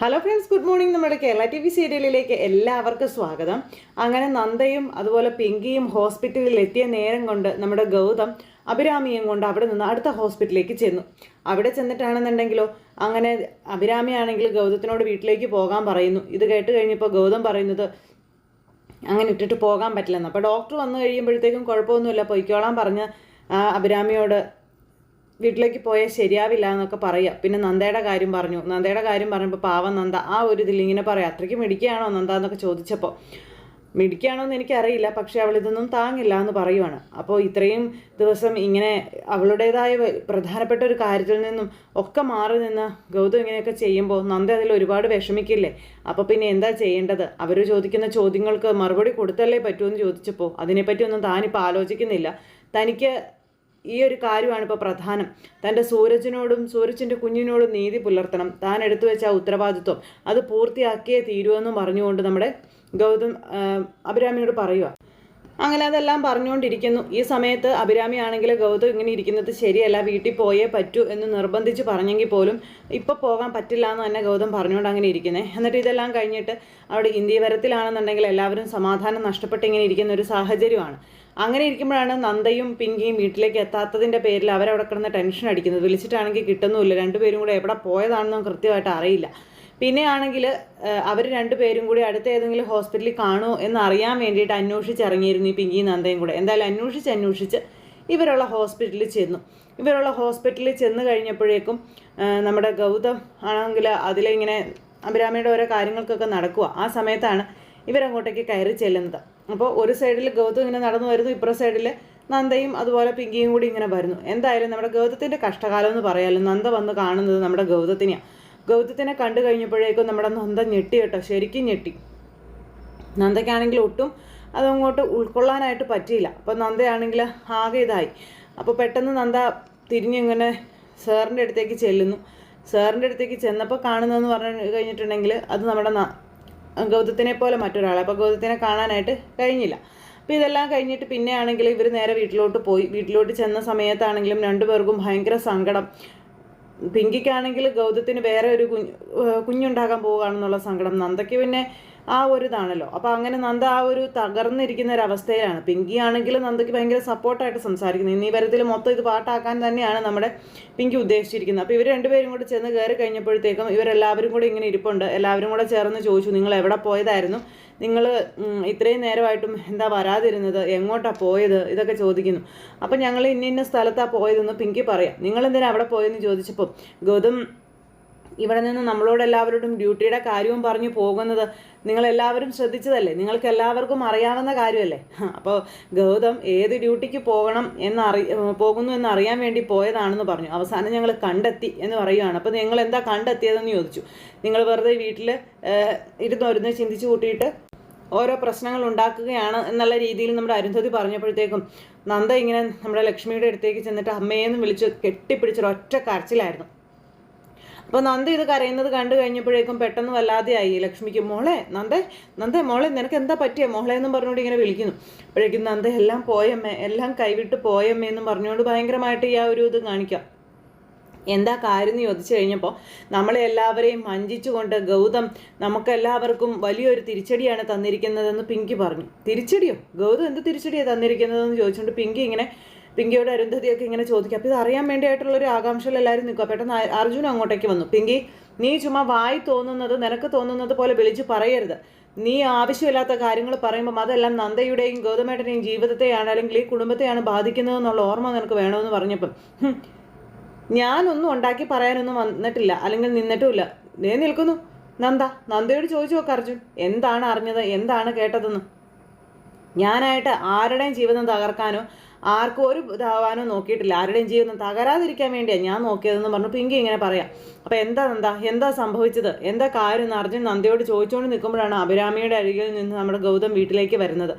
Hello friends good morning നമ്മുടെ Kerala T V സീരിയലിലേക്ക് എല്ലാവർക്കും സ്വാഗതം. അങ്ങനെ നന്ദയും അതുപോലെ പിങ്കിയും ഹോസ്പിറ്റലിൽ എത്തിയ നേരം കൊണ്ട് നമ്മുടെ ഗൗതം അഭിരാമിയും കൊണ്ട് അവിടെ നിന്ന് അടുത്ത ഹോസ്പിറ്റലിലേക്ക് ചെന്നു. അവിടെ ചെന്നിട്ടാണെന്നുണ്ടെങ്കിലോ അങ്ങനെ അഭിരാമിയാണെങ്കിൽ ഗൗതത്തിനോട് വീട്ടിലേക്ക് പോകാൻ പറയുന്നു. ഇത് കേട്ട് കഴിഞ്ഞപ്പോൾ ഗൗതം പറയുന്നത് അങ്ങനെ ഇട്ടിട്ട് പോകാൻ പറ്റില്ലെന്ന്. അപ്പോൾ ഡോക്ടർ വന്നു കഴിയുമ്പോഴത്തേക്കും കുഴപ്പമൊന്നുമില്ല പൊയ്ക്കോളാൻ പറഞ്ഞ് അഭിരാമിയോട് വീട്ടിലേക്ക് പോയാൽ ശരിയാവില്ല എന്നൊക്കെ പറയുക. പിന്നെ നന്ദയുടെ കാര്യം പറഞ്ഞു. നന്ദയുടെ കാര്യം പറഞ്ഞപ്പോൾ പാവം നന്ദ ആ ഒരു ഇതിൽ ഇങ്ങനെ പറയാം. അത്രയ്ക്ക് മിടിക്കുകയാണോ നന്ദ എന്നൊക്കെ ചോദിച്ചപ്പോൾ മിടിക്കുകയാണോ എന്ന് എനിക്കറിയില്ല. പക്ഷേ അവൾ ഇതൊന്നും താങ്ങില്ല എന്ന് പറയുവാണ്. അപ്പോൾ ഇത്രയും ദിവസം ഇങ്ങനെ അവളുടേതായ പ്രധാനപ്പെട്ട ഒരു കാര്യത്തിൽ നിന്നും ഒക്കെ മാറി നിന്ന് ഗൗതം ഇങ്ങനെയൊക്കെ ചെയ്യുമ്പോൾ നന്ദ അതിൽ ഒരുപാട് വിഷമിക്കില്ലേ? അപ്പോൾ പിന്നെ എന്താ ചെയ്യേണ്ടത്? അവർ ചോദിക്കുന്ന ചോദ്യങ്ങൾക്ക് മറുപടി കൊടുത്തല്ലേ പറ്റുമെന്ന് ചോദിച്ചപ്പോൾ അതിനെപ്പറ്റി ഒന്നും താനിപ്പോൾ ആലോചിക്കുന്നില്ല. തനിക്ക് ഈ ഒരു കാര്യമാണ് ഇപ്പോൾ പ്രധാനം. തന്റെ സൂരജിനോടും സൂരജിന്റെ കുഞ്ഞിനോടും നീതി പുലർത്തണം. താൻ എടുത്തു വെച്ച ആ ഉത്തരവാദിത്വം അത് പൂർത്തിയാക്കിയേ തീരുമെന്നും പറഞ്ഞുകൊണ്ട് നമ്മുടെ ഗൗതം അഭിരാമിയോട് പറയുക അങ്ങനെ അതെല്ലാം പറഞ്ഞുകൊണ്ടിരിക്കുന്നു. ഈ സമയത്ത് അഭിരാമി ആണെങ്കിൽ ഗൗതം ഇങ്ങനെ ഇരിക്കുന്നത് ശരിയല്ല വീട്ടിൽ പോയേ പറ്റൂ എന്ന് നിർബന്ധിച്ച് പറഞ്ഞെങ്കിൽ പോലും ഇപ്പോൾ പോകാൻ പറ്റില്ല എന്ന് തന്നെ ഗൗതം പറഞ്ഞുകൊണ്ട് അങ്ങനെ ഇരിക്കുന്നത് എന്നിട്ട് ഇതെല്ലാം കഴിഞ്ഞിട്ട് അവിടെ ഇന്ത്യവരത്തിലാണെന്നുണ്ടെങ്കിൽ എല്ലാവരും സമാധാനം നഷ്ടപ്പെട്ട് ഇങ്ങനെ ഇരിക്കുന്ന ഒരു സാഹചര്യമാണ്. അങ്ങനെ ഇരിക്കുമ്പോഴാണ് നന്ദയും പിങ്കിയും വീട്ടിലേക്ക് എത്താത്തതിന്റെ പേരിൽ അവരവിടെ കിടന്ന് ടെൻഷൻ അടിക്കുന്നത്. വിളിച്ചിട്ടാണെങ്കിൽ കിട്ടുന്നുമില്ല. രണ്ടുപേരും കൂടെ എവിടെ പോയതാണെന്നും കൃത്യമായിട്ട് അറിയില്ല. പിന്നെ ആണെങ്കിൽ അവർ രണ്ടുപേരും കൂടി അടുത്ത ഏതെങ്കിലും ഹോസ്പിറ്റലിൽ കാണുമോ എന്ന് അറിയാൻ വേണ്ടിയിട്ട് അന്വേഷിച്ചിറങ്ങിയിരുന്നു ഈ പിങ്കി നന്ദയും കൂടെ. എന്തായാലും അന്വേഷിച്ച് അന്വേഷിച്ച് ഇവരുള്ള ഹോസ്പിറ്റലിൽ ചെന്നു. ഇവരുള്ള ഹോസ്പിറ്റലിൽ ചെന്ന് കഴിഞ്ഞപ്പോഴേക്കും നമ്മുടെ ഗൗതം ആണെങ്കിൽ അതിലിങ്ങനെ അഭിരാമിയുടെ ഓരോ കാര്യങ്ങൾക്കൊക്കെ നടക്കുക ആ സമയത്താണ് ഇവരങ്ങോട്ടേക്ക് കയറി ചെല്ലുന്നത്. അപ്പോൾ ഒരു സൈഡിൽ ഗൗതം ഇങ്ങനെ നടന്നു വരുന്നു ഇപ്പുറ സൈഡിൽ നന്ദയും അതുപോലെ പിങ്കിയും കൂടി ഇങ്ങനെ വരുന്നു. എന്തായാലും നമ്മുടെ ഗൗതത്തിന്റെ കഷ്ടകാലം എന്ന് പറയാമല്ലോ നന്ദ വന്ന് കാണുന്നത് നമ്മുടെ ഗൗതത്തിനെയാണ് ഗൗതത്തിനെ കണ്ടു കഴിഞ്ഞപ്പോഴേക്കും നമ്മുടെ നന്ദ ഞെട്ടി കേട്ടോ ശരിക്കും ഞെട്ടി. നന്ദയ്ക്കാണെങ്കിൽ ഒട്ടും അതങ്ങോട്ട് ഉൾക്കൊള്ളാനായിട്ട് പറ്റിയില്ല. അപ്പോൾ നന്ദയാണെങ്കിൽ ആകെ ഇതായി. അപ്പോൾ പെട്ടെന്ന് നന്ദ തിരിഞ്ഞിങ്ങനെ സാറിന്റെ അടുത്തേക്ക് ചെല്ലുന്നു. സാറിന്റെ അടുത്തേക്ക് ചെന്നപ്പോൾ കാണുന്നതെന്ന് പറഞ്ഞു കഴിഞ്ഞിട്ടുണ്ടെങ്കിൽ അത് നമ്മുടെ ഗൗതത്തിനെ പോലെ മറ്റൊരാളെ. അപ്പോൾ ഗൗതത്തിനെ കാണാനായിട്ട് കഴിഞ്ഞില്ല. അപ്പോൾ ഇതെല്ലാം കഴിഞ്ഞിട്ട് പിന്നെ ആണെങ്കിൽ ഇവർ നേരെ വീട്ടിലോട്ട് പോയി. വീട്ടിലോട്ട് ചെന്ന സമയത്താണെങ്കിലും രണ്ടുപേർക്കും ഭയങ്കര സങ്കടം. പിങ്കിക്കാണെങ്കിൽ ഗൗതത്തിന് വേറെ ഒരു കുഞ്ഞ് കുഞ്ഞുണ്ടാകാൻ പോവുകയാണെന്നുള്ള സങ്കടം. നന്ദയ്ക്ക് പിന്നെ ആ ഒരു ഇതാണല്ലോ. അപ്പോൾ അങ്ങനെ നന്ദ ആ ഒരു തകർന്നിരിക്കുന്ന ഒരു അവസ്ഥയിലാണ്. പിങ്കി ആണെങ്കിൽ നന്ദയ്ക്ക് ഭയങ്കര സപ്പോർട്ടായിട്ട് സംസാരിക്കുന്നത് ഇന്നീ വരത്തിൽ മൊത്തം ഇത് പാട്ടാക്കാൻ തന്നെയാണ് നമ്മുടെ പിങ്കി ഉദ്ദേശിച്ചിരിക്കുന്നത്. അപ്പോൾ ഇവർ രണ്ടുപേരും കൂടി ചെന്ന് കയറി കഴിഞ്ഞപ്പോഴത്തേക്കും ഇവരെല്ലാവരും കൂടി ഇങ്ങനെ ഇരിപ്പുണ്ട്. എല്ലാവരും കൂടെ ചേർന്ന് ചോദിച്ചു നിങ്ങൾ എവിടെ പോയതായിരുന്നു? നിങ്ങൾ ഇത്രയും നേരമായിട്ടും എന്താ വരാതിരുന്നത്? എങ്ങോട്ടാണ് പോയത്? ഇതൊക്കെ ചോദിക്കുന്നു. അപ്പം ഞങ്ങൾ ഇന്ന ഇന്ന സ്ഥലത്താണ് പോയതെന്ന് പിങ്കി പറയാം. നിങ്ങളെന്തിനാണ് അവിടെ പോയതെന്ന് ചോദിച്ചപ്പോൾ ഗൗതം ഇവിടെ നിന്ന് നമ്മളോട് എല്ലാവരോടും ഡ്യൂട്ടിയുടെ കാര്യവും പറഞ്ഞു പോകുന്നത് നിങ്ങളെല്ലാവരും ശ്രദ്ധിച്ചതല്ലേ? നിങ്ങൾക്ക് എല്ലാവർക്കും അറിയാവുന്ന കാര്യമല്ലേ? അപ്പോൾ ഗൗതം ഏത് ഡ്യൂട്ടിക്ക് പോകണം എന്നറി പോകുന്നു എന്ന് അറിയാൻ വേണ്ടി പോയതാണെന്ന് പറഞ്ഞു. അവസാനം ഞങ്ങൾ കണ്ടെത്തി എന്ന് പറയുകയാണ് അപ്പോൾ നിങ്ങൾ എന്താ കണ്ടെത്തിയതെന്ന് ചോദിച്ചു. നിങ്ങൾ വെറുതെ വീട്ടിൽ ഇരുന്നൊരുന്ന് ചിന്തിച്ചു കൂട്ടിയിട്ട് ഓരോ പ്രശ്നങ്ങൾ ഉണ്ടാക്കുകയാണ് എന്നുള്ള രീതിയിൽ നമ്മുടെ അരുന്ധതി പറഞ്ഞപ്പോഴത്തേക്കും നന്ദ ഇങ്ങനെ നമ്മുടെ ലക്ഷ്മിയുടെ അടുത്തേക്ക് ചെന്നിട്ട് അമ്മയെന്ന് വിളിച്ച് കെട്ടിപ്പിടിച്ചൊരു ഒറ്റ കരച്ചിലായിരുന്നു. അപ്പോൾ നന്ദ ഇത് കരയുന്നത് കണ്ടു കഴിഞ്ഞപ്പോഴേക്കും പെട്ടെന്ന് വല്ലാതെയായി. ലക്ഷ്മിക്ക് മോളെ നന്ദേ നന്ദേ മോളെ നിനക്ക് എന്താ പറ്റിയ? മോളെ എന്നും പറഞ്ഞുകൊണ്ട് ഇങ്ങനെ വിളിക്കുന്നു. അപ്പോഴേക്കും നന്ദ എല്ലാം പോയമ്മേ എല്ലാം കൈവിട്ട് പോയമ്മേ എന്നും പറഞ്ഞുകൊണ്ട് ഭയങ്കരമായിട്ട് ഈ ആ ഒരു ഇത് കാണിക്കാം. എന്താ കാര്യം എന്ന് ചോദിച്ചു കഴിഞ്ഞപ്പോൾ നമ്മളെ എല്ലാവരെയും വഞ്ചിച്ചുകൊണ്ട് ഗൗതം നമുക്കെല്ലാവർക്കും വലിയൊരു തിരിച്ചടിയാണ് തന്നിരിക്കുന്നതെന്ന് പിങ്കി പറഞ്ഞു. തിരിച്ചടിയോ? ഗൗതം എന്ത് തിരിച്ചടിയാണ് തന്നിരിക്കുന്നതെന്ന് ചോദിച്ചുകൊണ്ട് പിങ്കി ഇങ്ങനെ പിങ്കിയോട് അരുന്ധതിയൊക്കെ ഇങ്ങനെ ചോദിക്കും. അപ്പോൾ ഇത് അറിയാൻ വേണ്ടിയായിട്ടുള്ളൊരു ആകാംക്ഷയിൽ എല്ലാവരും നിൽക്കുക പെട്ടെന്ന് അർജുൻ അങ്ങോട്ടേക്ക് വന്നു. പിങ്കി നീ ചുമ്മാ വായി തോന്നുന്നത് നിനക്ക് തോന്നുന്നത് പോലെ വിളിച്ച് പറയരുത്. നീ ആവശ്യമില്ലാത്ത കാര്യങ്ങൾ പറയുമ്പോൾ അതെല്ലാം നന്ദയുടെയും ഗൗതമേട്ടന്റെയും ജീവിതത്തെയാണ് അല്ലെങ്കിൽ ഈ കുടുംബത്തെയാണ് ബാധിക്കുന്നത് എന്നുള്ള ഓർമ്മ നിനക്ക് വേണമെന്ന് പറഞ്ഞപ്പം ഞാനൊന്നും ഉണ്ടാക്കി പറയാനൊന്നും വന്നിട്ടില്ല. അല്ലെങ്കിൽ നിന്നിട്ടുമില്ല. നേ നിൽക്കുന്നു. നന്ദ നന്ദയോട് ചോദിച്ചു നോക്ക് അർജുൻ. എന്താണ് അറിഞ്ഞത്? എന്താണ് കേട്ടതെന്ന്? ഞാനായിട്ട് ആരുടെയും ജീവിതം തകർക്കാനോ ആർക്കും ഒരു ഇതാവാനോ നോക്കിയിട്ടില്ല. ആരുടെയും ജീവിതം തകരാതിരിക്കാൻ വേണ്ടിയാണ് ഞാൻ നോക്കിയതെന്ന് പറഞ്ഞു. പിങ്കി ഇങ്ങനെ പറയാം അപ്പോൾ എന്താ എന്താ എന്താ സംഭവിച്ചത്? എന്താ കാര്യം? എന്ന് അർജുൻ നന്ദിയോട് ചോദിച്ചുകൊണ്ട് നിൽക്കുമ്പോഴാണ് അഭിരാമിയുടെ അരികിൽ നിന്ന് നമ്മുടെ ഗൗതം വീട്ടിലേക്ക് വരുന്നത്.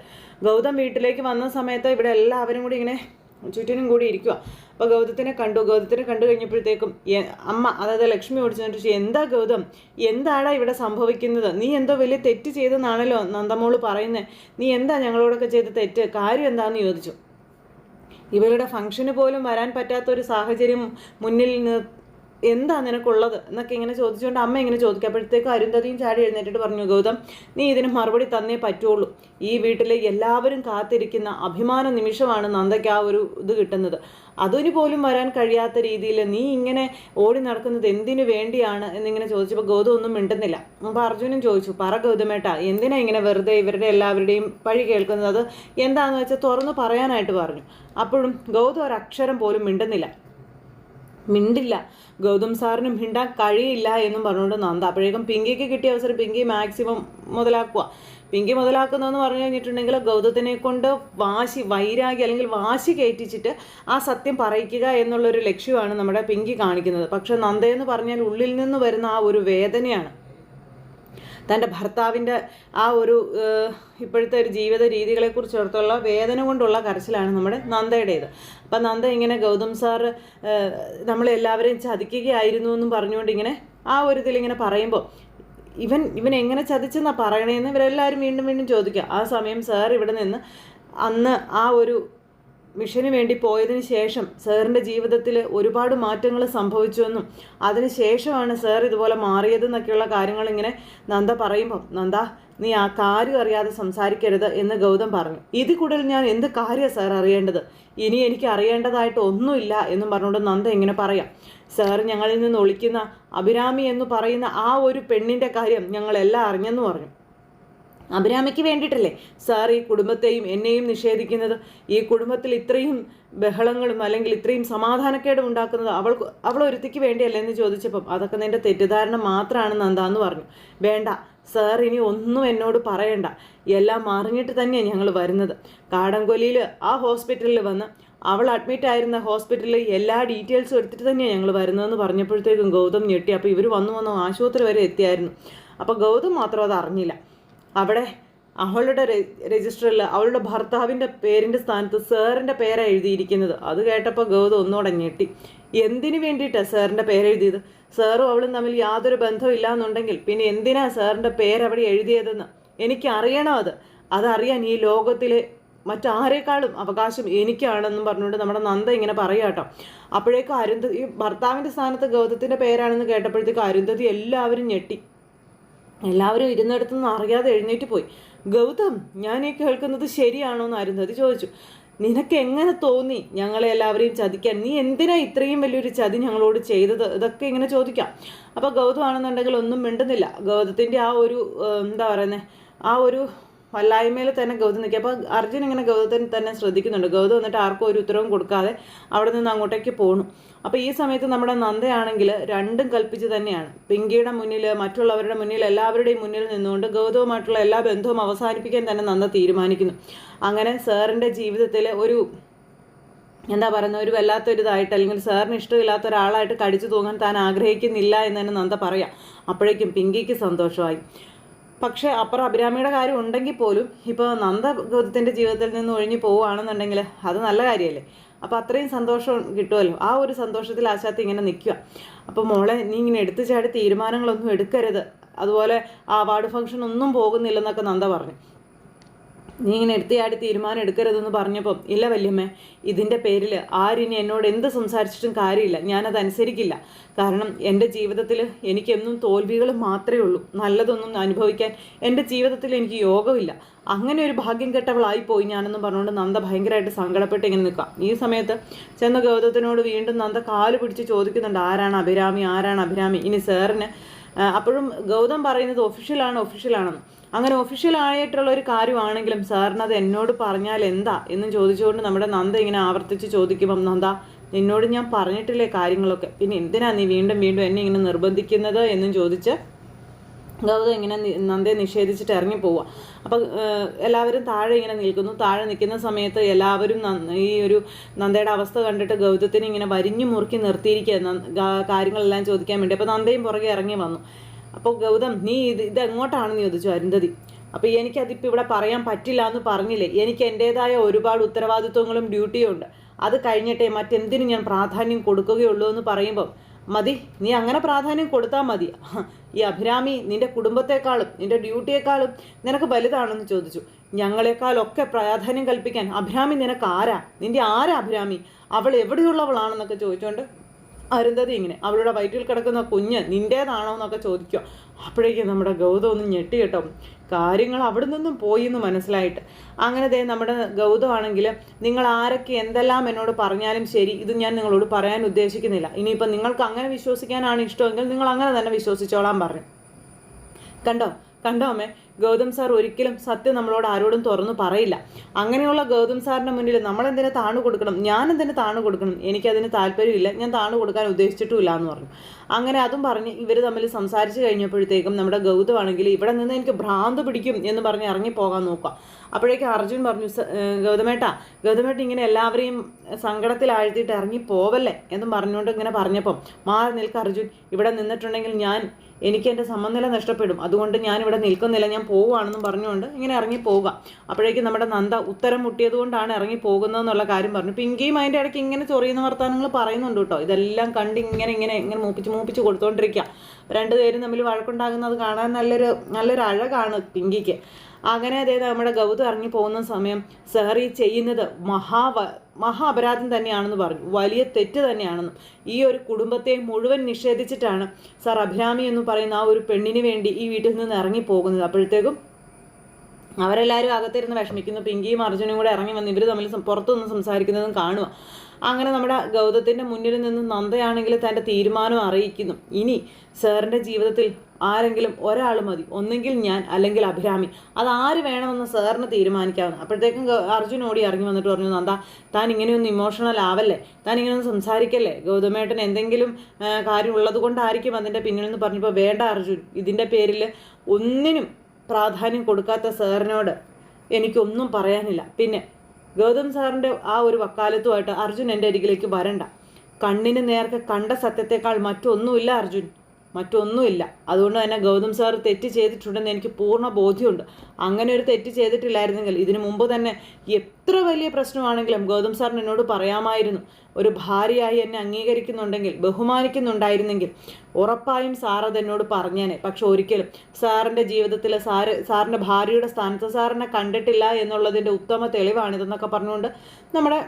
ഗൗതം വീട്ടിലേക്ക് വന്ന സമയത്ത് ഇവിടെ എല്ലാവരും കൂടി ഇങ്ങനെ ചുറ്റിനും കൂടി ഇരിക്കുക അപ്പോൾ ഗൗതത്തിനെ കണ്ടു. ഗൗതത്തിനെ കണ്ടു കഴിഞ്ഞപ്പോഴത്തേക്കും അമ്മ അതായത് ലക്ഷ്മി ഓടിച്ചു ചോദിച്ചു എന്താ ഗൗതം? എന്താടാ ഇവിടെ സംഭവിക്കുന്നത്? നീ എന്തോ വലിയ തെറ്റ് ചെയ്തെന്നാണല്ലോ നന്ദമോൾ പറയുന്നത് നീ എന്താ ഞങ്ങളോടൊക്കെ ചെയ്ത തെറ്റ്? കാര്യം എന്താണെന്ന് ചോദിച്ചു. ഇവരുടെ ഫംഗ്ഷന് പോലും വരാൻ പറ്റാത്തൊരു സാഹചര്യം മുന്നിൽ എന്താ നിനക്കുള്ളത്? എന്നൊക്കെ ഇങ്ങനെ ചോദിച്ചുകൊണ്ട് അമ്മ ഇങ്ങനെ ചോദിക്കും. അപ്പോഴത്തേക്കും അരുന്ധതിയും ചാടി എഴുന്നേറ്റിട്ട് പറഞ്ഞു ഗൗതം നീ ഇതിന് മറുപടി തന്നേ പറ്റുള്ളൂ. ഈ വീട്ടിലെ എല്ലാവരും കാത്തിരിക്കുന്ന അഭിമാന നിമിഷമാണ് നന്ദയ്ക്ക് ആ ഒരു ഇത് കിട്ടുന്നത്. അതിന് പോലും വരാൻ കഴിയാത്ത രീതിയിൽ നീ ഇങ്ങനെ ഓടി നടക്കുന്നത് എന്തിനു വേണ്ടിയാണ്? എന്നിങ്ങനെ ചോദിച്ചപ്പോൾ ഗൗതം ഒന്നും മിണ്ടുന്നില്ല. അപ്പോൾ അർജുനും ചോദിച്ചു പറ ഗൗതമേട്ടാ എന്തിനാ ഇങ്ങനെ വെറുതെ ഇവരുടെ എല്ലാവരുടെയും പഴി കേൾക്കുന്നത്? അത് എന്താണെന്ന് വെച്ചാൽ തുറന്ന് പറയാനായിട്ട് പറഞ്ഞു. അപ്പോഴും ഗൗതം ഒരക്ഷരം പോലും മിണ്ടുന്നില്ല. മിണ്ടില്ല. ഗൗതം സാറിന് മിണ്ടാൻ കഴിയില്ല എന്നും പറഞ്ഞുകൊണ്ട് നന്ദ. അപ്പോഴേക്കും പിങ്കിക്ക് കിട്ടിയ അവസരം പിങ്കി മാക്സിമം മുതലാക്കുക. പിങ്കി മുതലാക്കുന്നതെന്ന് പറഞ്ഞു കഴിഞ്ഞിട്ടുണ്ടെങ്കിൽ ഗൗതത്തിനെ കൊണ്ട് വാശി വൈരാഗി അല്ലെങ്കിൽ വാശി കയറ്റിച്ചിട്ട് ആ സത്യം പറയിക്കുക എന്നുള്ളൊരു ലക്ഷ്യമാണ് നമ്മുടെ പിങ്കി കാണിക്കുന്നത്. പക്ഷെ നന്ദയെന്ന് പറഞ്ഞാൽ ഉള്ളിൽ നിന്ന് വരുന്ന ആ ഒരു വേദനയാണ്. തന്റെ ഭർത്താവിന്റെ ആ ഒരു ഇപ്പോഴത്തെ ഒരു ജീവിത രീതികളെക്കുറിച്ച് ഓർത്തുള്ള വേദന കൊണ്ടുള്ള കരച്ചിലാണ് നമ്മുടെ നന്ദയുടേത്. അപ്പം നന്ദ ഇങ്ങനെ ഗൗതം സാർ നമ്മളെല്ലാവരെയും ചതിക്കുകയായിരുന്നു എന്നും പറഞ്ഞുകൊണ്ട് ഇങ്ങനെ ആ ഒരു ഇതിലിങ്ങനെ പറയുമ്പോൾ ഇവൻ ഇവൻ എങ്ങനെ ചതിച്ചെന്നാണ് പറയണേന്ന്? ഇവരെല്ലാവരും വീണ്ടും വീണ്ടും ചോദിക്കുക. ആ സമയം സാർ ഇവിടെ നിന്ന് അന്ന് ആ ഒരു മിഷന് വേണ്ടി പോയതിന് ശേഷം സാറിന്റെ ജീവിതത്തിൽ ഒരുപാട് മാറ്റങ്ങൾ സംഭവിച്ചുവെന്നും അതിന് ശേഷമാണ് സാർ ഇതുപോലെ മാറിയതെന്നൊക്കെയുള്ള കാര്യങ്ങൾ ഇങ്ങനെ നന്ദ പറയുമ്പോൾ നന്ദ നീ ആ കാര്യം അറിയാതെ സംസാരിക്കരുത് എന്ന് ഗൗതം പറഞ്ഞു. ഇതിൽ കൂടുതൽ ഞാൻ എന്ത് കാര്യമാണ് സാർ അറിയേണ്ടത്? ഇനി എനിക്ക് അറിയേണ്ടതായിട്ട് ഒന്നുമില്ല എന്നും പറഞ്ഞുകൊണ്ട് നന്ദ ഇങ്ങനെ പറയാം. സാർ ഞങ്ങളിൽ നിന്ന് ഒളിക്കുന്ന അഭിരാമി എന്ന് പറയുന്ന ആ ഒരു പെണ്ണിന്റെ കാര്യം ഞങ്ങളെല്ലാം അറിഞ്ഞെന്ന് പറഞ്ഞു. അഭിരാമിക്ക് വേണ്ടിയിട്ടല്ലേ? സാർ ഈ കുടുംബത്തെയും എന്നെയും നിഷേധിക്കുന്നത് ഈ കുടുംബത്തിൽ ഇത്രയും ബഹളങ്ങളും അല്ലെങ്കിൽ ഇത്രയും സമാധാനക്കേടും ഉണ്ടാക്കുന്നത് അവൾ അവൾ ഒരുത്തിക്ക് വേണ്ടിയല്ലേ എന്ന് ചോദിച്ചപ്പം അതൊക്കെ നിന്റെ തെറ്റിദ്ധാരണ മാത്രമാണ് നന്ദാന്ന് പറഞ്ഞു. വേണ്ട സാർ ഇനി ഒന്നും എന്നോട് പറയണ്ട. എല്ലാം അറിഞ്ഞിട്ട് തന്നെയാണ് ഞങ്ങൾ വരുന്നത്. കാടംകൊലിയിൽ ആ ഹോസ്പിറ്റലിൽ വന്ന് അവൾ അഡ്മിറ്റ് ആയിരുന്ന ഹോസ്പിറ്റലിൽ എല്ലാ ഡീറ്റെയിൽസും എടുത്തിട്ട് തന്നെയാണ് ഞങ്ങൾ വരുന്നതെന്ന് പറഞ്ഞപ്പോഴത്തേക്കും ഗൗതം ഞെട്ടി. അപ്പോൾ ഇവർ വന്നു വന്നു ആശുപത്രി വരെ എത്തിയായിരുന്നു. അപ്പോൾ ഗൗതം മാത്രം അത് അറിഞ്ഞില്ല. അവിടെ അവളുടെ രജിസ്റ്ററിൽ അവളുടെ ഭർത്താവിന്റെ പേരിന്റെ സ്ഥാനത്ത് സാറിന്റെ പേരാണ് എഴുതിയിരിക്കുന്നത് അത് കേട്ടപ്പോൾ ഗൗതം ഒന്നുകൂടെ ഞെട്ടി. എന്തിനു വേണ്ടിയിട്ടാണ് സാറിന്റെ പേരെഴുതിയത്? സാറും അവളും തമ്മിൽ യാതൊരു ബന്ധവും ഇല്ലാന്നുണ്ടെങ്കിൽ പിന്നെ എന്തിനാ സാറിന്റെ പേരവിടെ എഴുതിയതെന്ന്? എനിക്ക് അത്? അതറിയാൻ ഈ ലോകത്തിലെ മറ്റാരേക്കാളും അവകാശം എനിക്കാണെന്നും പറഞ്ഞുകൊണ്ട് നമ്മുടെ നന്ദ ഇങ്ങനെ പറയാട്ടോ അപ്പോഴേക്കും അരുന്ധതി ഭർത്താവിന്റെ സ്ഥാനത്ത് ഗൗതത്തിന്റെ പേരാണെന്ന് കേട്ടപ്പോഴത്തേക്കും അരുന്ധതി എല്ലാവരും ഞെട്ടി. എല്ലാവരും ഇരുന്നിടത്തു നിന്ന് അറിയാതെ എഴുന്നേറ്റ് പോയി. ഗൗതം ഞാൻ ഈ കേൾക്കുന്നത് ശരിയാണോ എന്ന് അരുന്ധതി ചോദിച്ചു. നിനക്ക് എങ്ങനെ തോന്നി ഞങ്ങളെ എല്ലാവരെയും ചതിക്കാൻ? നീ എന്തിനാ ഇത്രയും വലിയൊരു ചതി ഞങ്ങളോട് ചെയ്തത്? ഇതൊക്കെ ഇങ്ങനെ ചോദിക്കാം. അപ്പോൾ ഗൗതം ആണെന്നുണ്ടെങ്കിൽ ഒന്നും മിണ്ടുന്നില്ല. ഗൗതത്തിന്റെ ആ ഒരു എന്താ പറയുന്നത് ആ ഒരു വല്ലായ്മയിൽ തന്നെ ഗൗതം നിൽക്കുക അപ്പോൾ അർജുൻ ഇങ്ങനെ ഗൗതത്തിൽ തന്നെ ശ്രദ്ധിക്കുന്നുണ്ട്. ഗൗതം എന്നിട്ട് ആർക്കും ഒരു ഉത്തരവും കൊടുക്കാതെ അവിടെ നിന്ന് അങ്ങോട്ടേക്ക് പോകണം അപ്പോൾ ഈ സമയത്ത് നമ്മുടെ നന്ദയാണെങ്കിൽ രണ്ടും കൽപ്പിച്ച് തന്നെയാണ്. പിങ്കിയുടെ മുന്നിൽ മറ്റുള്ളവരുടെ മുന്നിൽ എല്ലാവരുടെയും മുന്നിൽ നിന്നുകൊണ്ട് ഗൗതവുമായിട്ടുള്ള എല്ലാ ബന്ധവും അവസാനിപ്പിക്കാൻ തന്നെ നന്ദ തീരുമാനിക്കുന്നു. അങ്ങനെ സാറിന്റെ ജീവിതത്തിലെ ഒരു എന്താ പറയുന്നത് ഒരു വല്ലാത്തൊരിതായിട്ട് അല്ലെങ്കിൽ സാറിന് ഇഷ്ടമില്ലാത്ത ഒരാളായിട്ട് കടിച്ചു തൂങ്ങാൻ താൻ ആഗ്രഹിക്കുന്നില്ല എന്ന് തന്നെ നന്ദ പറയാം. അപ്പോഴേക്കും പിങ്കിക്ക് സന്തോഷമായി. പക്ഷേ അപ്പുറം അഭിരാമിയുടെ കാര്യം ഉണ്ടെങ്കിൽ പോലും ഇപ്പോൾ നന്ദഗോതത്തിന്റെ ജീവിതത്തിൽ നിന്ന് ഒഴിഞ്ഞു പോവുകയാണെന്നുണ്ടെങ്കിൽ അത് നല്ല കാര്യമല്ലേ? അപ്പോൾ അത്രയും സന്തോഷം കിട്ടുമല്ലോ? ആ ഒരു സന്തോഷത്തിൽ ആശാത്ത് ഇങ്ങനെ നിൽക്കുക. അപ്പോൾ മോളെ നീ ഇങ്ങനെ എടുത്തു ചാടി തീരുമാനങ്ങളൊന്നും എടുക്കരുത്. അതുപോലെ ആ അവാർഡ് ഫംഗ്ഷൻ ഒന്നും പോകുന്നില്ലെന്നൊക്കെ നന്ദ പറഞ്ഞു. നീ ഇങ്ങനെ എടുത്തിയാടി തീരുമാനം എടുക്കരുതെന്ന് പറഞ്ഞപ്പോൾ ഇല്ല വല്യമ്മേ ഇതിന്റെ പേരിൽ ആരിനി എന്നോട് എന്ത് സംസാരിച്ചിട്ടും കാര്യമില്ല. ഞാനത് അനുസരിക്കില്ല. കാരണം എന്റെ ജീവിതത്തിൽ എനിക്കെന്നും തോൽവികൾ മാത്രമേ ഉള്ളൂ. നല്ലതൊന്നും അനുഭവിക്കാൻ എന്റെ ജീവിതത്തിൽ എനിക്ക് യോഗമില്ല. അങ്ങനെ ഒരു ഭാഗ്യം കെട്ടവളായി പോയി ഞാനെന്ന് പറഞ്ഞുകൊണ്ട് നന്ദ ഭയങ്കരമായിട്ട് സങ്കടപ്പെട്ട് ഇങ്ങനെ നിൽക്കാം ഈ സമയത്ത് ചെന്ന ഗൗതത്തിനോട് വീണ്ടും നന്ദ കാൽ പിടിച്ച് ചോദിക്കുന്നുണ്ട് ആരാണ് അഭിരാമി? ആരാണ് അഭിരാമി? ഇനി സാറിന് അപ്പോഴും ഗൗതം പറയുന്നത് ഒഫീഷ്യലാണ് ഒഫീഷ്യലാണെന്ന് അങ്ങനെ ഒഫീഷ്യൽ ആയിട്ടുള്ള ഒരു കാര്യമാണെങ്കിലും സാറിന് അത് എന്നോട് പറഞ്ഞാൽ എന്താ എന്ന് ചോദിച്ചുകൊണ്ട് നമ്മുടെ നന്ദ ഇങ്ങനെ ആവർത്തിച്ച് ചോദിക്കുമ്പം നന്ദ നിന്നോട് ഞാൻ പറഞ്ഞിട്ടില്ലേ കാര്യങ്ങളൊക്കെ? പിന്നെ എന്തിനാ നീ വീണ്ടും വീണ്ടും എന്നെ ഇങ്ങനെ നിർബന്ധിക്കുന്നത് എന്നും ചോദിച്ച് ഗൗതം ഇങ്ങനെ നന്ദയെ നിഷേധിച്ചിട്ട് ഇറങ്ങി പോവുക. അപ്പം എല്ലാവരും താഴെ ഇങ്ങനെ നിൽക്കുന്നു. താഴെ നിൽക്കുന്ന സമയത്ത് എല്ലാവരും ഈ ഒരു നന്ദയുടെ അവസ്ഥ കണ്ടിട്ട് ഗൗതത്തിന് ഇങ്ങനെ വരിഞ്ഞു മുറുക്കി നിർത്തിയിരിക്കുക കാര്യങ്ങളെല്ലാം ചോദിക്കാൻ വേണ്ടി. അപ്പോൾ നന്ദയും പുറകെ ഇറങ്ങി വന്നു. അപ്പോൾ ഗൗതം നീ ഇത് ഇത് എങ്ങോട്ടാണെന്ന് ചോദിച്ചു അരുന്ധതി? അപ്പോൾ എനിക്കതിപ്പോൾ ഇവിടെ പറയാൻ പറ്റില്ല എന്ന് പറഞ്ഞില്ലേ? എനിക്ക് എന്റേതായ ഒരുപാട് ഉത്തരവാദിത്വങ്ങളും ഡ്യൂട്ടിയും ഉണ്ട്. അത് കഴിഞ്ഞിട്ടേ മറ്റെന്തിനും ഞാൻ പ്രാധാന്യം കൊടുക്കുകയുള്ളൂ എന്ന് പറയുമ്പോൾ മതി. നീ അങ്ങനെ പ്രാധാന്യം കൊടുത്താൽ മതി. ഈ അഭിരാമി നിന്റെ കുടുംബത്തെക്കാളും നിന്റെ ഡ്യൂട്ടിയെക്കാളും നിനക്ക് വലുതാണെന്ന് ചോദിച്ചു. ഞങ്ങളെക്കാളൊക്കെ പ്രാധാന്യം കൽപ്പിക്കാൻ അഭിരാമി നിനക്ക് ആരാ? നിന്റെ ആരാ അഭിരാമി? അവൾ എവിടെയുള്ളവളാണെന്നൊക്കെ ചോദിച്ചുകൊണ്ട് അരുന്ധതി ഇങ്ങനെ അവളുടെ വയറ്റിൽ കിടക്കുന്ന കുഞ്ഞ് നിന്റേതാണോ എന്നൊക്കെ ചോദിക്കുക. അപ്പോഴേക്കും നമ്മുടെ ഗൗതം ഒന്ന് ഞെട്ടി കേട്ടോ. കാര്യങ്ങൾ അവിടെ നിന്നും പോയി എന്ന് മനസ്സിലായിട്ട്. അങ്ങനെ ദേ നമ്മുടെ ഗൗതമാണെങ്കിൽ നിങ്ങൾ ആരൊക്കെ എന്തെല്ലാം എന്നോട് പറഞ്ഞാലും ശരി ഇത് ഞാൻ നിങ്ങളോട് പറയാൻ ഉദ്ദേശിക്കുന്നില്ല. ഇനിയിപ്പോൾ നിങ്ങൾക്ക് അങ്ങനെ വിശ്വസിക്കാനാണ് ഇഷ്ടമെങ്കിൽ നിങ്ങൾ അങ്ങനെ തന്നെ വിശ്വസിച്ചോളാൻ പറഞ്ഞു. കണ്ടോ? കണ്ടോമേ ഗൗതം സാർ ഒരിക്കലും സത്യം നമ്മളോട് ആരോടും തുറന്നു പറയില്ല. അങ്ങനെയുള്ള ഗൗതം സാറിന്റെ മുന്നിൽ നമ്മൾ എന്തിനു താണു കൊടുക്കണം? ഞാൻ എന്തിനു താണു കൊടുക്കണം? എനിക്കതിന് താല്പര്യമില്ല. ഞാൻ താണു കൊടുക്കാൻ ഉദ്ദേശിച്ചിട്ടുമില്ല എന്ന് പറഞ്ഞു. അങ്ങനെ അതും പറഞ്ഞ് ഇവർ തമ്മിൽ സംസാരിച്ചു കഴിഞ്ഞപ്പോഴത്തേക്കും നമ്മുടെ ഗൗതമാണെങ്കിൽ ഇവിടെ നിന്ന് എനിക്ക് ഭ്രാന്ത് പിടിക്കും എന്ന് പറഞ്ഞ് ഇറങ്ങി പോകാൻ നോക്കുക. അപ്പോഴേക്കും അർജുൻ പറഞ്ഞു ഗൗതമേട്ട ഗൗതമേട്ട ഇങ്ങനെ എല്ലാവരെയും സങ്കടത്തിലാഴ്ത്തിയിട്ട് ഇറങ്ങി പോവല്ലേ എന്ന് പറഞ്ഞുകൊണ്ട് ഇങ്ങനെ പറഞ്ഞപ്പം മാറി നിൽക്ക അർജുൻ ഇവിടെ നിന്നിട്ടുണ്ടെങ്കിൽ ഞാൻ എനിക്ക് എന്റെ സമനില നഷ്ടപ്പെടും. അതുകൊണ്ട് ഞാൻ ഇവിടെ നിൽക്കുന്നില്ല. ഞാൻ പോവുകയാണെന്നും പറഞ്ഞുകൊണ്ട് ഇങ്ങനെ ഇറങ്ങി പോവുക അപ്പോഴേക്കും നമ്മുടെ നന്ദ ഉത്തരം മുട്ടിയതുകൊണ്ടാണ് ഇറങ്ങി പോകുന്നതെന്നുള്ള കാര്യം പറഞ്ഞു. പിങ്കിയും അതിന്റെ ഇടയ്ക്ക് ഇങ്ങനെ ചൊറിയുന്ന വർത്തമാനങ്ങൾ പറയുന്നുണ്ട് കേട്ടോ. ഇതെല്ലാം കണ്ട് ഇങ്ങനെ ഇങ്ങനെ ഇങ്ങനെ മൂപ്പിച്ച് മൂപ്പിച്ച് കൊടുത്തുകൊണ്ടിരിക്കുക രണ്ടുപേരും തമ്മിൽ വഴക്കുണ്ടാകുന്നത് കാണാൻ നല്ലൊരു നല്ലൊരു അഴകാണ് പിങ്കിക്ക്. അങ്ങനെ അതായത് നമ്മുടെ ഗൗതം ഇറങ്ങി പോകുന്ന സമയം സെഹറി ചെയ്യുന്നത് മഹാ മഹാ അപരാധം തന്നെയാണെന്ന് പറഞ്ഞു. വലിയ തെറ്റ് തന്നെയാണെന്നും. ഈ ഒരു കുടുംബത്തെ മുഴുവൻ നിഷേധിച്ചിട്ടാണ് സാർ അഭിരാമി എന്ന് പറയുന്ന ആ ഒരു പെണ്ണിന് വേണ്ടി ഈ വീട്ടിൽ നിന്ന് ഇറങ്ങി പോകുന്നത്. അപ്പോഴത്തേക്കും അവരെല്ലാവരും അകത്തിരുന്ന് വിഷമിക്കുന്നു. പിങ്കിയും അർജുനും കൂടെ ഇറങ്ങി വന്ന് ഇവർ തമ്മിൽ പുറത്തുനിന്ന് സംസാരിക്കുന്നതും കാണുക അങ്ങനെ നമ്മുടെ ഗൗതത്തിന്റെ മുന്നിൽ നിന്ന് നന്ദയാണെങ്കിൽ തന്റെ തീരുമാനം അറിയിക്കുന്നു. ഇനി സാറിന്റെ ജീവിതത്തിൽ ആരെങ്കിലും ഒരാൾ മതി. ഒന്നെങ്കിൽ ഞാൻ അല്ലെങ്കിൽ അഭിരാമി. അതാര് വേണമെന്ന് സാറിന് തീരുമാനിക്കാവുന്ന. അപ്പോഴത്തേക്കും അർജുൻ ഓടി ഇറങ്ങി വന്നിട്ട് പറഞ്ഞു നന്ദ താൻ ഇങ്ങനെയൊന്നും ഇമോഷണൽ ആവല്ലേ? താൻ ഇങ്ങനെയൊന്നും സംസാരിക്കല്ലേ? ഗൗതമേട്ടൻ എന്തെങ്കിലും കാര്യം ഉള്ളത് കൊണ്ടായിരിക്കും അതിന്റെ പിന്നിൽ നിന്ന് പറഞ്ഞപ്പോൾ വേണ്ട അർജുൻ ഇതിന്റെ പേരിൽ ഒന്നിനും പ്രാധാന്യം കൊടുക്കാത്ത സാറിനോട് എനിക്കൊന്നും പറയാനില്ല. പിന്നെ ഗൗതം സാറിന്റെ ആ ഒരു വക്കാലത്തുമായിട്ട് അർജുൻ എന്റെ അരികിലേക്ക് വരണ്ട. കണ്ണിന് നേർക്ക് കണ്ട സത്യത്തെക്കാൾ മറ്റൊന്നുമില്ല അർജുൻ. മറ്റൊന്നുമില്ല. അതുകൊണ്ട് തന്നെ ഗൗതം സാർ തെറ്റ് ചെയ്തിട്ടുണ്ടെന്ന് എനിക്ക് പൂർണ ബോധ്യമുണ്ട്. അങ്ങനെ ഒരു തെറ്റ് ചെയ്തിട്ടില്ലായിരുന്നെങ്കിൽ ഇതിനു മുമ്പ് തന്നെ എത്ര വലിയ പ്രശ്നമാണെങ്കിലും ഗൗതം സാറിന് എന്നോട് പറയാമായിരുന്നു. ഒരു ഭാര്യയായി എന്നെ അംഗീകരിക്കുന്നുണ്ടെങ്കിൽ ബഹുമാനിക്കുന്നുണ്ടായിരുന്നെങ്കിൽ ഉറപ്പായും സാർ അതെന്നോട് പറഞ്ഞേനെ. പക്ഷെ ഒരിക്കലും സാറിന്റെ ജീവിതത്തിൽ സാറ് സാറിന്റെ ഭാര്യയുടെ സ്ഥാനത്ത് സാറിനെ കണ്ടിട്ടില്ല എന്നുള്ളതിന്റെ ഉത്തമ തെളിവാണിതെന്നൊക്കെ പറഞ്ഞുകൊണ്ട് നമ്മുടെ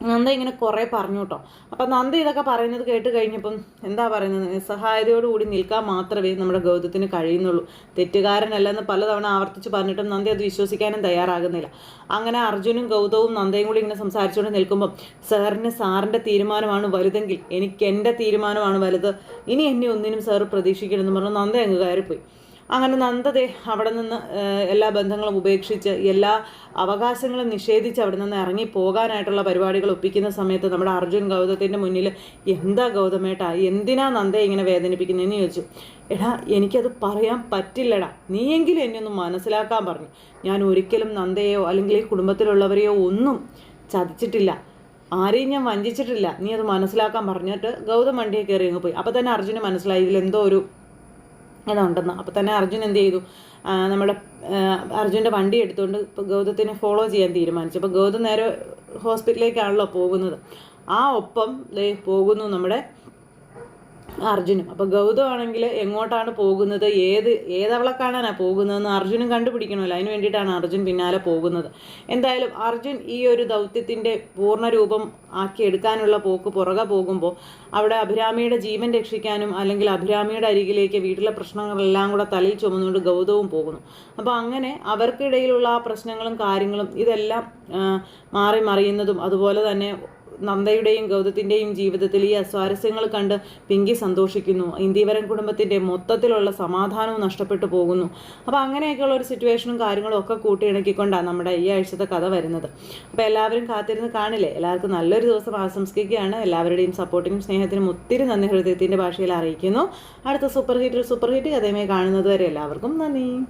നന്ദ ഇങ്ങനെ കുറേ പറഞ്ഞു കേട്ടോ അപ്പം നന്ദ ഇതൊക്കെ പറയുന്നത് കേട്ട് കഴിഞ്ഞപ്പം എന്താ പറയുന്നത്? നിസ്സഹായതയോടുകൂടി നിൽക്കാൻ മാത്രമേ നമ്മുടെ ഗൗതത്തിന് കഴിയുന്നുള്ളൂ. തെറ്റുകാരനല്ലെന്ന് പലതവണ ആവർത്തിച്ച് പറഞ്ഞിട്ടും നന്ദി അത് വിശ്വസിക്കാനും തയ്യാറാകുന്നില്ല. അങ്ങനെ അർജുനും ഗൗതവും നന്ദയും കൂടി ഇങ്ങനെ സംസാരിച്ചുകൊണ്ട് നിൽക്കുമ്പം സാറിന് സാറിന്റെ തീരുമാനമാണ് വലുതെങ്കിൽ എനിക്ക് എന്റെ തീരുമാനമാണ് വലുത്. ഇനി എന്നെ ഒന്നിനും സാർ പ്രതീക്ഷിക്കണമെന്ന് പറഞ്ഞു നന്ദ അങ്ങ് കയറിപ്പോയി. അങ്ങനെ നന്ദതെ അവിടെ നിന്ന് എല്ലാ ബന്ധങ്ങളും ഉപേക്ഷിച്ച് എല്ലാ അവകാശങ്ങളും നിഷേധിച്ച് അവിടെ നിന്ന് ഇറങ്ങി പോകാനായിട്ടുള്ള പരിപാടികൾ ഒപ്പിക്കുന്ന സമയത്ത് നമ്മുടെ അർജുൻ ഗൗതത്തിന്റെ മുന്നിൽ എന്താ ഗൗതമേട്ടാ എന്തിനാ നന്ദയെ ഇങ്ങനെ വേദനിപ്പിക്കുന്നതെന്ന് ചോദിച്ചു. എടാ എനിക്കത് പറയാൻ പറ്റില്ലടാ. നീയെങ്കിലും എന്നെ ഒന്ന് മനസ്സിലാക്കാൻ പറഞ്ഞു. ഞാൻ ഒരിക്കലും നന്ദയെയോ അല്ലെങ്കിൽ ഈ കുടുംബത്തിലുള്ളവരെയോ ഒന്നും ചതിച്ചിട്ടില്ല. ആരെയും ഞാൻ വഞ്ചിച്ചിട്ടില്ല. നീ അത് മനസ്സിലാക്കാൻ പറഞ്ഞിട്ട് ഗൗതം വണ്ടിയെ കയറി അങ്ങ് പോയി. അപ്പോൾ തന്നെ അർജുന് മനസ്സിലായി ഇതിലെന്തോ ഒരു ഇതുണ്ടെന്ന് അപ്പോൾ തന്നെ അർജുൻ എന്ത് ചെയ്തു? നമ്മുടെ അർജുന്റെ വണ്ടി എടുത്തുകൊണ്ട് ഇപ്പോൾ ഗൗതത്തിനെ ഫോളോ ചെയ്യാൻ തീരുമാനിച്ചു. അപ്പോൾ ഗൗതം നേരെ ഹോസ്പിറ്റലിലേക്കാണല്ലോ പോകുന്നത്. ആ ഒപ്പം പോകുന്നു നമ്മുടെ അർജുനും. അപ്പോൾ ഗൗതം ആണെങ്കിൽ എങ്ങോട്ടാണ് പോകുന്നത്? ഏത് ഏതവളെ കാണാനാണ് പോകുന്നതെന്ന് അർജുനും കണ്ടുപിടിക്കണമല്ലോ. അതിന് വേണ്ടിയിട്ടാണ് അർജുൻ പിന്നാലെ പോകുന്നത്. എന്തായാലും അർജുൻ ഈ ഒരു ദൗത്യത്തിന്റെ പൂർണരൂപം ആക്കി എടുക്കാനുള്ള പോക്ക് പുറകെ പോകുമ്പോൾ അവിടെ അഭിരാമിയുടെ ജീവൻ രക്ഷിക്കാനും അല്ലെങ്കിൽ അഭിരാമിയുടെ അരികിലേക്ക് വീട്ടിലെ പ്രശ്നങ്ങളെല്ലാം കൂടെ തലയിൽ ചുമന്നുകൊണ്ട് ഗൗതവും പോകുന്നു. അപ്പോൾ അങ്ങനെ അവർക്കിടയിലുള്ള ആ പ്രശ്നങ്ങളും കാര്യങ്ങളും ഇതെല്ലാം മാറി മറിയുന്നതും അതുപോലെ തന്നെ നന്ദയുടെയും ഗൗതത്തിന്റെയും ജീവിതത്തിൽ ഈ അസ്വാരസ്യങ്ങൾ കണ്ട് പിങ്കി സന്തോഷിക്കുന്നു. ഇന്ദീവരൻ കുടുംബത്തിന്റെ മൊത്തത്തിലുള്ള സമാധാനവും നഷ്ടപ്പെട്ടു പോകുന്നു. അപ്പോൾ അങ്ങനെയൊക്കെയുള്ള ഒരു സിറ്റുവേഷനും കാര്യങ്ങളും ഒക്കെ കൂട്ടിയിണക്കിക്കൊണ്ടാണ് നമ്മുടെ ഈ ആഴ്ചത്തെ കഥ വരുന്നത്. അപ്പോൾ എല്ലാവരും കാത്തിരുന്ന് കാണില്ലേ? എല്ലാവർക്കും നല്ലൊരു ദിവസം ആശംസിക്കുകയാണ്. എല്ലാവരുടെയും സപ്പോർട്ടിനും സ്നേഹത്തിനും ഒത്തിരി നന്ദി ഹൃദയത്തിന്റെ ഭാഷയിൽ അറിയിക്കുന്നു. അടുത്ത സൂപ്പർ ഹിറ്റിൽ സൂപ്പർ ഹിറ്റ് കഥയുമായി കാണുന്നതുവരെ എല്ലാവർക്കും നന്ദി.